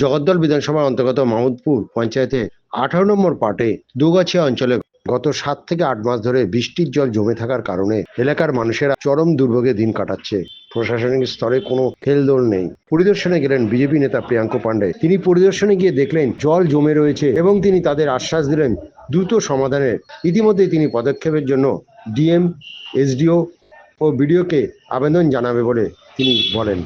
জগদ্দল বিধানসভার অন্তর্গত মামুদপুর পঞ্চায়েতে আঠারো নম্বর পার্টে দুগাছিয়া অঞ্চলে গত সাত থেকে আট মাস ধরে বৃষ্টির জল জমে থাকার কারণে এলাকার মানুষেরা চরম দুর্ভোগে দিন কাটাচ্ছে। প্রশাসনিক স্তরে কোনো খেলদোল নেই। পরিদর্শনে গেলেন বিজেপি নেতা প্রিয়াঙ্ক পান্ডে। তিনি পরিদর্শনে গিয়ে দেখলেন জল জমে রয়েছে এবং তিনি তাদের আশ্বাস দিলেন দ্রুত সমাধানের। ইতিমধ্যে তিনি পদক্ষেপের জন্য ডিএম, এসডিও ও বিডিওকে আবেদন জানাবে বলে তিনি বলেন।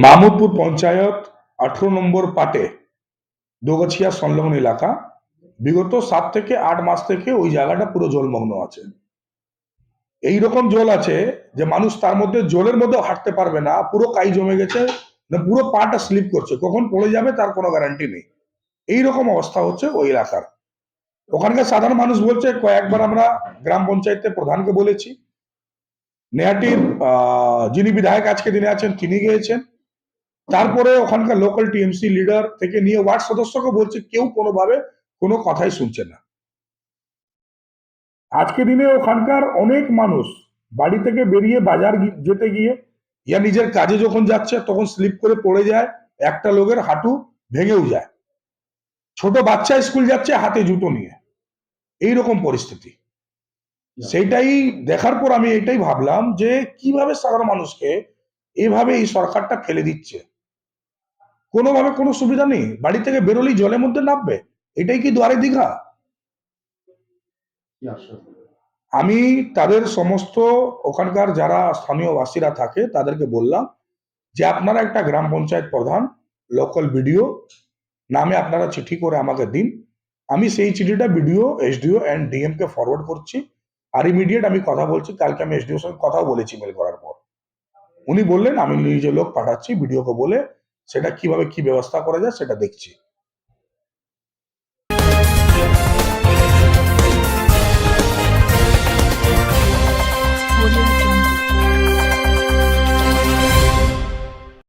মামুদপুর পঞ্চায়েত আঠেরো নম্বর পাটে, দোগাছিয়া সংলগ্ন এলাকা। বিগত সাত থেকে আট মাস থেকে ওই জায়গাটা পুরো জলমগ্ন আছে। এই রকম জল আছে যে মানুষ তার মধ্যে জলের মধ্যে হাঁটতে পারবে না, পুরো কাই জমে গেছে পুরো পাটা স্লিপ করছে, কখন পড়ে যাবে তার কোনো গ্যারান্টি নেই। এই রকম অবস্থা হচ্ছে ওই এলাকার। ওখানকার সাধারণ মানুষ বলছে, কয়েকবার আমরা গ্রাম পঞ্চায়েতের প্রধানকে বলেছি। নেহাটির যিনি বিধায়ক আজকে দিনে আছেন, তিনি গিয়েছেন। তারপরে ওখানকার লোকাল টিএমসি লিডার থেকে নিয়ে ওয়ার্ড সদস্যকে বলছে কেউ কোনোভাবে কোনো কথাই শুনছে না। আজকে দিনে ওখানকার অনেক মানুষ বাড়ি থেকে বেরিয়ে বাজার যেতে গিয়ে ইয়া নিজের কাজে যখন যাচ্ছে তখন স্লিপ করে পড়ে যায় একটা লোকের হাঁটু ভেঙেও যায়। ছোট বাচ্চা স্কুল যাচ্ছে হাতে জুতো নিয়ে। এই রকম পরিস্থিতি সেইটাই দেখার পর আমি এটাই ভাবলাম যে কীভাবে সাধারণ মানুষকে এভাবে এই সরকারটা ফেলে দিচ্ছে? কোনোভাবে কোনো সুবিধা নেই। বাড়ি থেকে বেরোলেই জলের মধ্যে নামবে। এটাই কি দুয়ারে দীঘা? আমি তাদের সমস্ত ওখানকার যারা স্থানীয় বাসীরা থাকে তাদেরকে বললাম যে আপনারা একটা গ্রাম পঞ্চায়েত প্রধান লোকাল বিডিও নামে আপনারা চিঠি করে আমাকে দিন। আমি সেই চিঠিটা বিডিও এসডিও অ্যান্ড ডিএম কে ফরওয়ার্ড করছি। আর ইমিডিয়েট আমি কথা বলছি। কালকে আমি এসডিওর সঙ্গে কথাও বলেছি মেল করার পর। উনি বললেন আমি নিজে লোক পাঠাচ্ছি বিডিওকে বলে সেটা কীভাবে কি ব্যবস্থা করা যায় সেটা দেখছি।